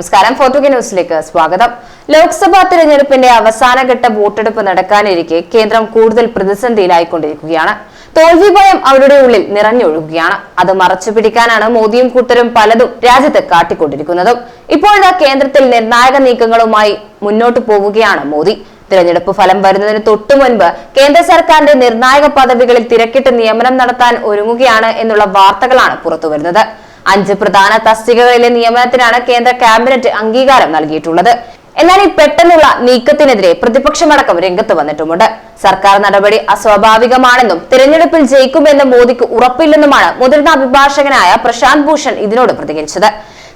നമസ്കാരം. ഫോർട്ടുഗ ന്യൂസിലേക്ക് സ്വാഗതം. ലോക്സഭാ തിരഞ്ഞെടുപ്പിന്റെ അവസാനഘട്ട വോട്ടെടുപ്പ് നടക്കാനിരിക്കെ കേന്ദ്രം കൂടുതൽ പ്രതിസന്ധിയിലായിക്കൊണ്ടിരിക്കുകയാണ്. തോൽവി ഭയം അവരുടെ ഉള്ളിൽ നിറഞ്ഞൊഴുകുകയാണ്. അത് മറച്ചു പിടിക്കാനാണ് മോദിയും കൂട്ടരും പലതും രാജ്യത്ത് കാട്ടിക്കൊണ്ടിരിക്കുന്നതും. ഇപ്പോഴത്തെ കേന്ദ്രത്തിൽ നിർണായക നീക്കങ്ങളുമായി മുന്നോട്ടു പോവുകയാണ് മോദി. തിരഞ്ഞെടുപ്പ് ഫലം വരുന്നതിന് തൊട്ടു മുൻപ് കേന്ദ്ര സർക്കാരിന്റെ നിർണായക പദവികളിൽ തിരക്കിട്ട് നിയമനം നടത്താൻ ഒരുങ്ങുകയാണ് എന്നുള്ള വാർത്തകളാണ് പുറത്തുവരുന്നത്. അഞ്ച് പ്രധാന തസ്തികകളിലെ നിയമനത്തിനാണ് കേന്ദ്ര ക്യാബിനറ്റ് അംഗീകാരം നൽകിയിട്ടുള്ളത്. എന്നാൽ ഈ പെട്ടെന്നുള്ള നീക്കത്തിനെതിരെ പ്രതിപക്ഷമടക്കം രംഗത്ത് വന്നിട്ടുമുണ്ട്. സർക്കാർ നടപടി അസ്വാഭാവികമാണെന്നും തിരഞ്ഞെടുപ്പിൽ ജയിക്കുമെന്ന് മോദിക്ക് ഉറപ്പില്ലെന്നുമാണ് മുതിർന്ന അഭിഭാഷകനായ പ്രശാന്ത് ഭൂഷൺ ഇതിനോട് പ്രതികരിച്ചത്.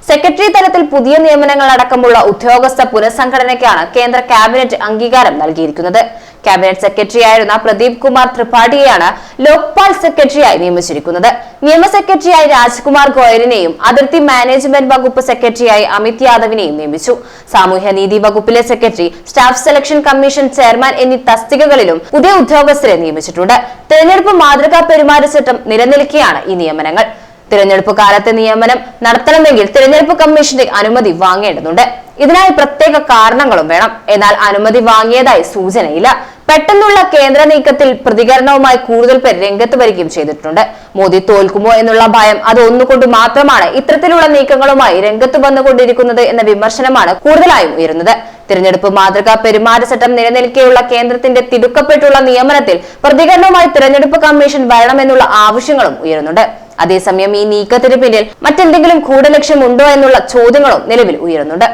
സെക്രട്ടറി തലത്തിൽ പുതിയ നിയമനങ്ങൾ അടക്കമുള്ള ഉദ്യോഗസ്ഥ പുനഃസംഘടനയ്ക്കാണ് കേന്ദ്ര ക്യാബിനറ്റ് അംഗീകാരം നൽകിയിരിക്കുന്നത്. ക്യാബിനറ്റ് സെക്രട്ടറിയായിരുന്ന പ്രദീപ് കുമാർ ത്രിപാഠിയെയാണ് ലോക്പാൽ സെക്രട്ടറിയായി നിയമിച്ചിരിക്കുന്നത്. നിയമ സെക്രട്ടറിയായി രാജ്കുമാർ ഗോയലിനെയും അതിർത്തി മാനേജ്മെന്റ് വകുപ്പ് സെക്രട്ടറിയായി അമിത് യാദവിനെയും നിയമിച്ചു. സാമൂഹ്യനീതി വകുപ്പിലെ secretary staff selection commission chairman എന്നീ തസ്തികകളിലും പുതിയ ഉദ്യോഗസ്ഥരെ നിയമിച്ചിട്ടുണ്ട്. തെരഞ്ഞെടുപ്പ് മാതൃകാ പെരുമാറ്റച്ചട്ടം നിലനിൽക്കെയാണ് ഈ നിയമനങ്ങൾ. തിരഞ്ഞെടുപ്പ് കാലത്തെ നിയമനം നടത്തണമെങ്കിൽ തിരഞ്ഞെടുപ്പ് കമ്മീഷന്റെ അനുമതി വാങ്ങേണ്ടതുണ്ട്. ഇതിനായി പ്രത്യേക കാരണങ്ങളും വേണം. എന്നാൽ അനുമതി വാങ്ങിയതായി സൂചനയില്ല. പെട്ടെന്നുള്ള കേന്ദ്ര നീക്കത്തിൽ പ്രതികരണവുമായി കൂടുതൽ പേർ രംഗത്ത് വരികയും ചെയ്തിട്ടുണ്ട്. മോദി തോൽക്കുമോ എന്നുള്ള ഭയം അത് ഒന്നുകൊണ്ട് മാത്രമാണ് ഇത്തരത്തിലുള്ള നീക്കങ്ങളുമായി രംഗത്ത് വന്നുകൊണ്ടിരിക്കുന്നത് എന്ന വിമർശനമാണ് കൂടുതലായും ഉയരുന്നത്. തിരഞ്ഞെടുപ്പ് മാതൃകാ പെരുമാറ്റച്ചട്ടം നിലനിൽക്കെയുള്ള കേന്ദ്രത്തിന്റെ തിടുക്കപ്പെട്ടുള്ള നിയമനത്തിൽ പ്രതികരണവുമായി തിരഞ്ഞെടുപ്പ് കമ്മീഷൻ വരണമെന്നുള്ള ആവശ്യങ്ങളും ഉയരുന്നുണ്ട്. അതേസമയം ഈ നീക്കത്തിന് പിന്നിൽ മറ്റെന്തെങ്കിലും ഗൂഢലക്ഷ്യമുണ്ടോ എന്നുള്ള ചോദ്യങ്ങളും നിലവിൽ ഉയരുന്നുണ്ട്.